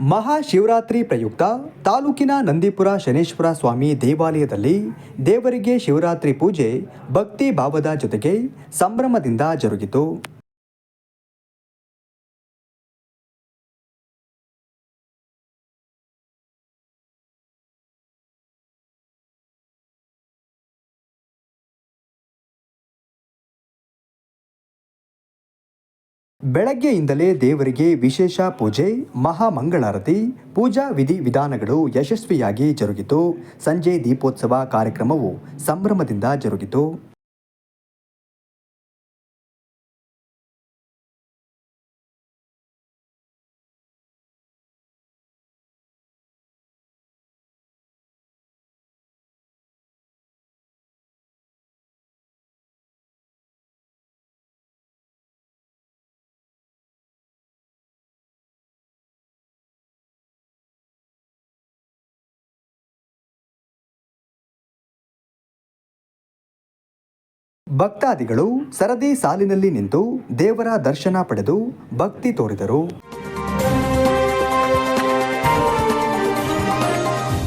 ಮಹಾಶಿವರಾತ್ರಿ ಪ್ರಯುಕ್ತ ತಾಲೂಕಿನ ನಂದೀಪುರ ಶನೇಶ್ವರ ಸ್ವಾಮಿ ದೇವಾಲಯದಲ್ಲಿ ದೇವರಿಗೆ ಶಿವರಾತ್ರಿ ಪೂಜೆ ಭಕ್ತಿ ಭಾವದ ಜೊತೆಗೆ ಸಂಭ್ರಮದಿಂದ ಜರುಗಿತು. ಬೆಳಗ್ಗೆಯಿಂದಲೇ ದೇವರಿಗೆ ವಿಶೇಷ ಪೂಜೆ, ಮಹಾಮಂಗಳಾರತಿ, ಪೂಜಾ ವಿಧಿ ವಿಧಾನಗಳು ಯಶಸ್ವಿಯಾಗಿ ಜರುಗಿತು. ಸಂಜೆ ದೀಪೋತ್ಸವ ಕಾರ್ಯಕ್ರಮವು ಸಂಭ್ರಮದಿಂದ ಜರುಗಿತು. ಭಕ್ತಾದಿಗಳು ಸರದಿ ಸಾಲಿನಲ್ಲಿ ನಿಂತು ದೇವರ ದರ್ಶನ ಪಡೆದು ಭಕ್ತಿ ತೋರಿದರು.